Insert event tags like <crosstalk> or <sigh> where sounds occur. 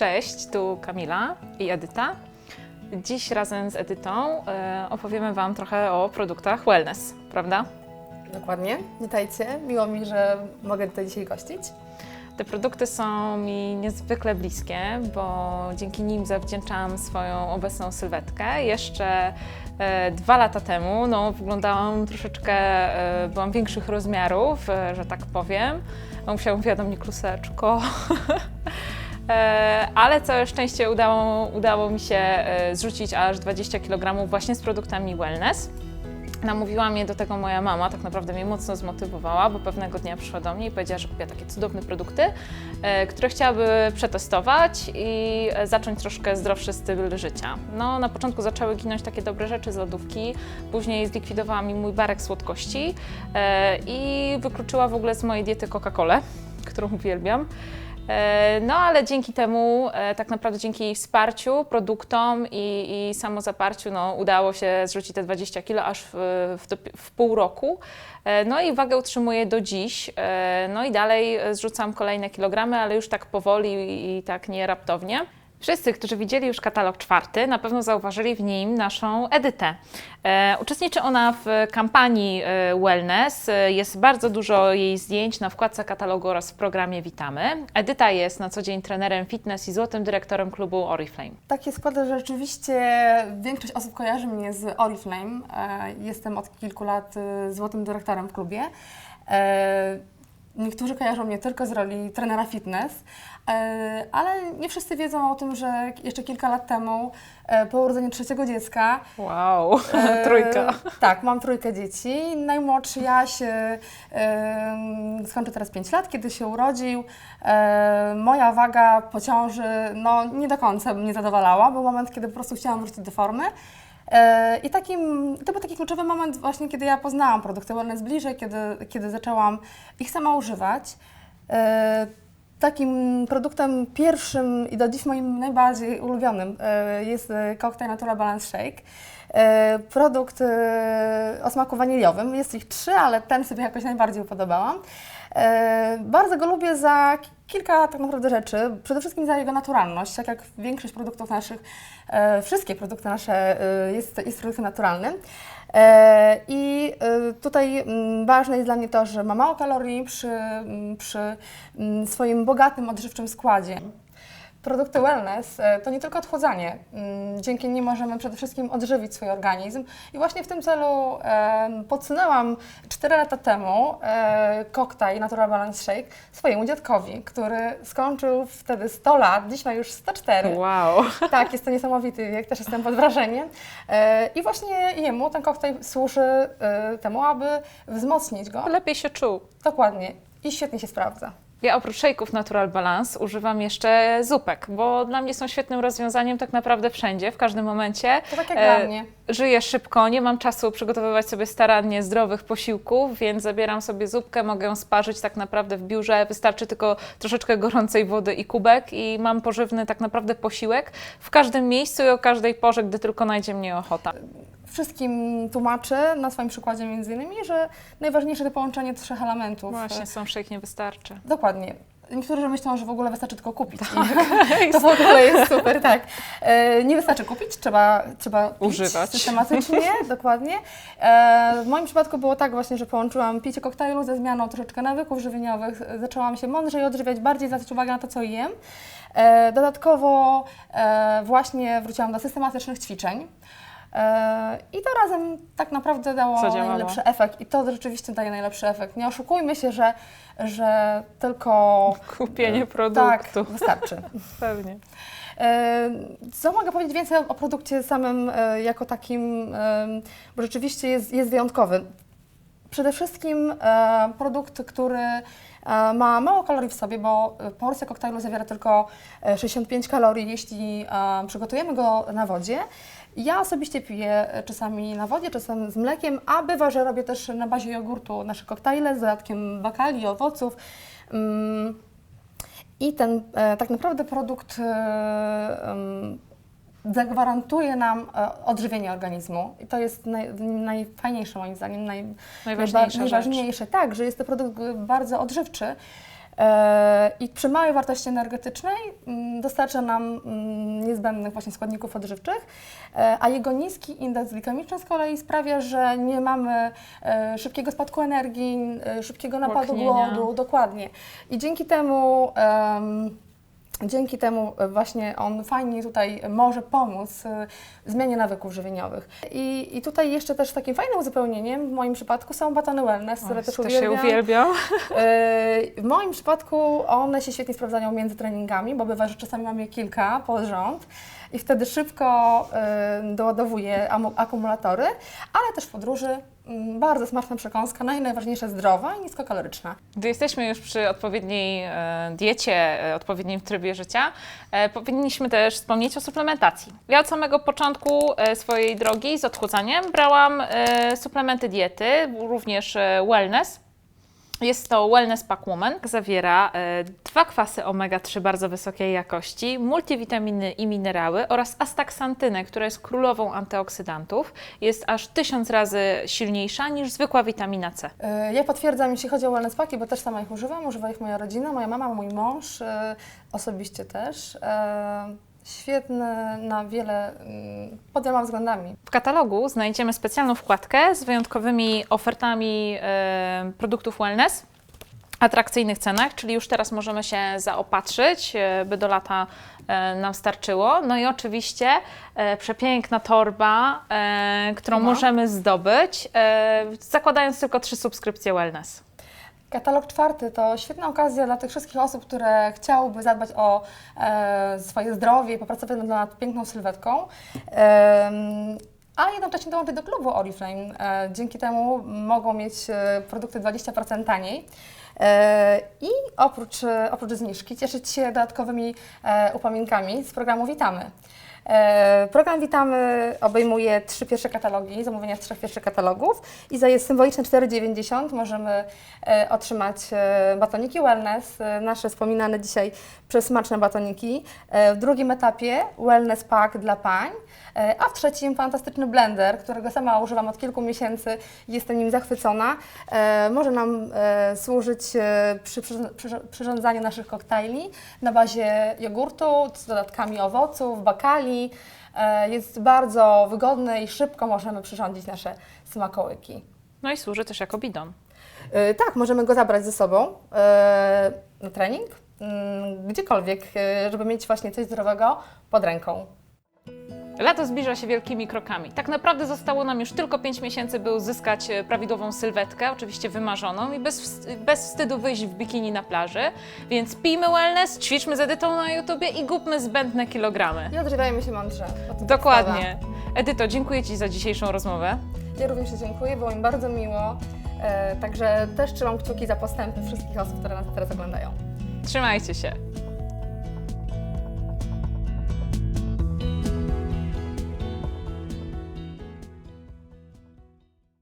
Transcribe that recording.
Cześć, tu Kamila i Edyta. Dziś razem z Edytą e, opowiemy Wam trochę o produktach wellness, prawda? Dokładnie. Witajcie. Miło mi, że mogę tutaj dzisiaj gościć. Te produkty są mi niezwykle bliskie, bo dzięki nim zawdzięczam swoją obecną sylwetkę. Jeszcze e, dwa lata temu no, wyglądałam troszeczkę, e, byłam większych rozmiarów, że tak powiem. Musiałam wiadomnik luseczko. E, <laughs> ale całe szczęście udało, udało mi się e, zrzucić aż 20 kg właśnie z produktami wellness. Namówiła mnie do tego moja mama, tak naprawdę mnie mocno zmotywowała, bo pewnego dnia przyszła do mnie i powiedziała, że kupiła takie cudowne produkty, e, które chciałaby przetestować i e, zacząć troszkę zdrowszy styl życia. No, na początku zaczęły ginąć takie dobre rzeczy z lodówki, później zlikwidowała mi mój barek słodkości e, i wykluczyła w ogóle z mojej diety Coca-Colę, <laughs> którą uwielbiam. E, No, ale dzięki temu, e, tak naprawdę dzięki wsparciu, produktom i, i samozaparciu, no, udało się zrzucić te 20 kg aż w, w, w pół roku. E, No i wagę utrzymuję do dziś. No i dalej zrzucam kolejne kilogramy, ale już tak powoli i tak nie raptownie. Wszyscy, którzy widzieli już katalog czwarty, na pewno zauważyli w nim naszą Edytę. E, uczestniczy ona w kampanii e, Wellness. E, Jest bardzo dużo jej zdjęć na wkładce katalogu oraz w programie Witamy. Edyta jest na co dzień trenerem fitness i złotym dyrektorem klubu Oriflame. Tak się składa, że rzeczywiście większość osób kojarzy mnie z Oriflame. E, Jestem od kilku lat e, złotym dyrektorem w klubie. E, Niektórzy kojarzą mnie tylko z roli trenera fitness, e, ale nie wszyscy wiedzą o tym, że jeszcze kilka lat temu, e, po urodzeniu trzeciego dziecka, Wow, E, <laughs> trójka. Tak, mam trójkę dzieci. Najmłodszy Jaś e, e, skończy teraz 5 lat, kiedy się urodził. E, moja waga po ciąży no, nie do końca mnie zadowalała. Był moment, kiedy po prostu chciałam wrócić do formy. E, I takim, to był taki kluczowy moment właśnie, kiedy ja poznałam produkty wellness bliżej, kiedy, kiedy zaczęłam ich sama używać. E, Takim produktem pierwszym i do dziś moim najbardziej ulubionym e, jest e, Cocktail Natura Balance Shake. E, Produkt e, o smaku waniliowym. Jest ich trzy, ale ten sobie jakoś najbardziej upodobałam. E, Bardzo go lubię za ki- kilka tak naprawdę rzeczy. Przede wszystkim za jego naturalność. Tak jak większość produktów naszych, e, wszystkie produkty nasze e, jest, jest produktem naturalnym. I tutaj mm, ważne jest dla mnie to, że ma mało kalorii przy, mm, przy mm, swoim bogatym, odżywczym składzie. Produkty wellness e, to nie tylko odchudzanie. Mm, Dzięki nim możemy przede wszystkim odżywić swój organizm. I właśnie w tym celu podsunęłam 4 lata temu e, koktajl Natural Balance Shake swojemu dziadkowi, który skończył wtedy 100 lat, dziś ma już 104. Wow. <laughs> Tak, jest to niesamowity wiek, też jestem pod wrażeniem. E, I właśnie jemu ten koktajl służy temu, aby wzmocnić go. Lepiej się czuł. Dokładnie. I świetnie się sprawdza. Ja oprócz shake'ów Natural Balance używam jeszcze zupek, bo dla mnie są świetnym rozwiązaniem tak naprawdę wszędzie, w każdym momencie. To tak jak E, dla mnie. Żyję szybko, nie mam czasu przygotowywać sobie starannie zdrowych posiłków, więc zabieram sobie zupkę, mogę ją sparzyć tak naprawdę w biurze. Wystarczy tylko troszeczkę gorącej wody i kubek i mam pożywny tak naprawdę posiłek w każdym miejscu i o każdej porze, gdy tylko najdzie mnie ochota. Wszystkim tłumaczę na swoim przykładzie między innymi, że najważniejsze to połączenie trzech elementów. Właśnie, są shake nie wystarczy. Dokładnie. Niektórzy myślą, że w ogóle wystarczy tylko kupić. Tak. To w ogóle jest super, tak. E, nie wystarczy kupić, trzeba, trzeba Używać. systematycznie, <laughs> dokładnie. E, w moim przypadku było tak właśnie, że połączyłam picie koktajlu ze zmianą troszeczkę nawyków żywieniowych. Zaczęłam się mądrzej odżywiać, bardziej zwracać uwagę na to, co jem. E, dodatkowo właśnie wróciłam do systematycznych ćwiczeń. E, I to razem tak naprawdę dało najlepszy efekt i to rzeczywiście daje najlepszy efekt. Nie oszukujmy się, że, że tylko Kupienie tak produktu. wystarczy. <laughs> Pewnie. E, Co mogę powiedzieć więcej o produkcie samym e, jako takim, bo rzeczywiście jest, jest wyjątkowy. Przede wszystkim produkt, który ma mało kalorii w sobie, bo porcja koktajlu zawiera tylko e, 65 kalorii, jeśli przygotujemy go na wodzie. Ja osobiście piję czasami na wodzie, czasem z mlekiem, a bywa, że robię też na bazie jogurtu nasze koktajle z dodatkiem bakali, owoców. Mm, I ten e, tak naprawdę produkt e, zagwarantuje nam e, odżywienie organizmu. I to jest naj, najfajniejsze moim zdaniem, naj, Najważniejsza najba- najważniejsze. Tak, że jest to produkt bardzo odżywczy. E, I przy małej wartości energetycznej mm, dostarcza nam mm, niezbędnych właśnie składników odżywczych, e, a jego niski indeks glikemiczny z kolei sprawia, że nie mamy e, szybkiego spadku energii, szybkiego napadu Łaknienia. głodu, dokładnie. I dzięki temu em, Dzięki temu e, właśnie on fajnie tutaj może pomóc e, w zmianie nawyków żywieniowych. I, I tutaj jeszcze też takim fajnym uzupełnieniem w moim przypadku są batony wellness, które Oj, też to się uwielbiam. uwielbiam. E, W moim przypadku one się świetnie sprawdzają między treningami, bo bywa, że czasami mam je kilka pod rząd i wtedy szybko e, doładowuję akumulatory, ale też w podróży bardzo smaczna przekąska, no i najważniejsze zdrowa i niskokaloryczna. Gdy jesteśmy już przy odpowiedniej e, diecie, e, odpowiednim trybie życia, e, powinniśmy też wspomnieć o suplementacji. Ja od samego początku swojej drogi z odchudzaniem brałam suplementy diety, również wellness. Jest to Wellness Pack Woman. Zawiera e, dwa kwasy omega-3 bardzo wysokiej jakości, multivitaminy i minerały oraz astaksantynę, która jest królową antyoksydantów. Jest aż tysiąc razy silniejsza niż zwykła witamina C. E, Ja potwierdzam, jeśli chodzi o wellness paki, bo też sama ich używam, używa ich moja rodzina, moja mama, mój mąż, e, osobiście też. Świetne na wiele, mm, pod wieloma względami. W katalogu znajdziemy specjalną wkładkę z wyjątkowymi ofertami e, produktów wellness, atrakcyjnych cenach, czyli już teraz możemy się zaopatrzyć, e, by do lata e, nam starczyło. No i oczywiście przepiękna torba, którą No. możemy zdobyć, zakładając tylko trzy subskrypcje wellness. Katalog czwarty to świetna okazja dla tych wszystkich osób, które chciałyby zadbać o e, swoje zdrowie i popracować nad piękną sylwetką. Em, a jednocześnie dołączyć do klubu Oriflame. E, dzięki temu mogą mieć e, produkty 20% taniej. E, I oprócz, e, oprócz zniżki cieszyć się dodatkowymi e, upamiętkami z programu Witamy. E, Program Witamy obejmuje trzy pierwsze katalogi, zamówienia z trzech pierwszych katalogów i za symboliczne 4,90 możemy e, otrzymać e, batoniki wellness, nasze wspominane dzisiaj przesmaczne batoniki. E, W drugim etapie wellness pack dla pań, a w trzecim fantastyczny blender, którego sama używam od kilku miesięcy i jestem nim zachwycona. Może nam służyć przy- przyrządzaniu naszych koktajli na bazie jogurtu z dodatkami owoców, bakali. E, Jest bardzo wygodny i szybko możemy przyrządzić nasze smakołyki. No i służy też jako bidon. E, Tak, możemy go zabrać ze sobą e, na trening, mm, gdziekolwiek, żeby mieć właśnie coś zdrowego pod ręką. Lato zbliża się wielkimi krokami. Tak naprawdę zostało nam już tylko 5 miesięcy, by uzyskać e, prawidłową sylwetkę, oczywiście wymarzoną i bez, bez wstydu wyjść w bikini na plaży. Więc pijmy wellness, ćwiczmy z Edytą na YouTubie i głupmy zbędne kilogramy. I odżywiajmy się mądrze. Dokładnie. Edyto, dziękuję Ci za dzisiejszą rozmowę. Ja również dziękuję, było mi bardzo miło. E, Także też trzymam kciuki za postępy wszystkich osób, które nas teraz oglądają. Trzymajcie się.